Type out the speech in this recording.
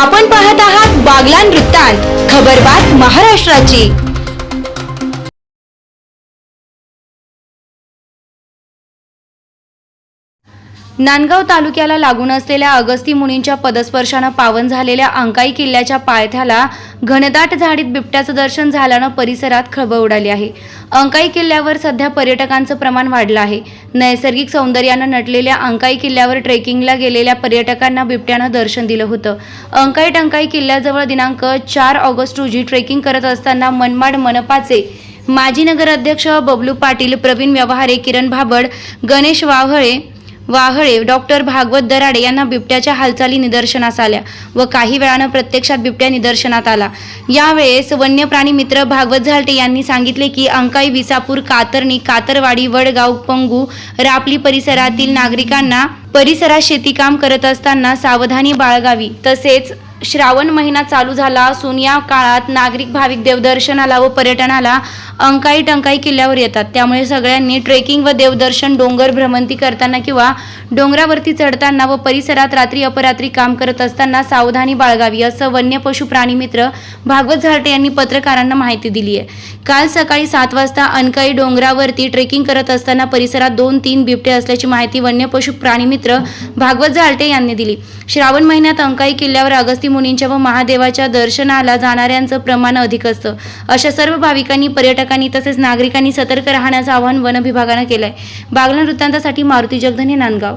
आपण पाहत आहात बागलान वृत्तांत खबरबात महाराष्ट्राची. नांदगाव तालुक्याला लागून असलेल्या अगस्ती मुनींच्या पदस्पर्शानं पावन झालेल्या अंकाई किल्ल्याच्या पायथ्याला घनदाट झाडीत बिबट्याचं दर्शन झाल्यानं परिसरात खळबळ उडाली आहे. अंकाई किल्ल्यावर सध्या पर्यटकांचं प्रमाण वाढलं आहे. नैसर्गिक सौंदर्यानं नटलेल्या अंकाई किल्ल्यावर ट्रेकिंगला गेलेल्या पर्यटकांना बिबट्यानं दर्शन दिलं होतं. अंकाई टंकाई किल्ल्याजवळ दिनांक चार ऑगस्ट रोजी ट्रेकिंग करत असताना मनमाड मनपाचे माजी नगराध्यक्ष बबलू पाटील प्रवीण व्यवहारे किरण भाबड गणेश वाघळे वाहळे डॉक्टर भागवत दराडे यांना बिबट्याच्या हालचाली निदर्शनास आल्या व काही वेळानं प्रत्यक्षात बिबट्या निदर्शनात आला. यावेळेस वन्यप्राणी मित्र भागवत झालटे यांनी सांगितले की अंकाई विसापूर कातरणी कातरवाडी वडगाव पंगू रापली परिसरातील नागरिकांना परिसरात शेतीकाम करत असताना सावधानी बाळगावी. तसेच श्रावण महिना चालू झाला असून या काळात नागरिक भाविक देवदर्शनाला व पर्यटनाला अंकाई टंकाई किल्ल्यावर येतात. त्यामुळे सगळ्यांनी ट्रेकिंग व देवदर्शन डोंगर भ्रमंती करताना किंवा डोंगरावरती चढताना व परिसरात रात्री अपरात्री काम करत असताना सावधानी बाळगावी असं वन्य पशु प्राणी मित्र भागवत झारटे यांनी पत्रकारांना माहिती दिली आहे. काल सकाळी सात वाजता अनकाई डोंगरावरती ट्रेकिंग करत असताना परिसरात दोन तीन बिबटे असल्याची माहिती वन्य पशु प्राणी मित्र भागवत झालटे यांनी दिली. श्रावण महिन्यात अंकाई किल्ल्यावर अगस्ती मुनींच्या व महादेवाच्या दर्शनाला जाणाऱ्यांचं प्रमाण अधिक असतं. अशा सर्व भाविकांनी पर्यटकांनी तसेच नागरिकांनी सतर्क राहण्याचं आवाहन वन विभागानं केलंय. बागलान वृत्तांतासाठी मारुती जगधने नांदगाव.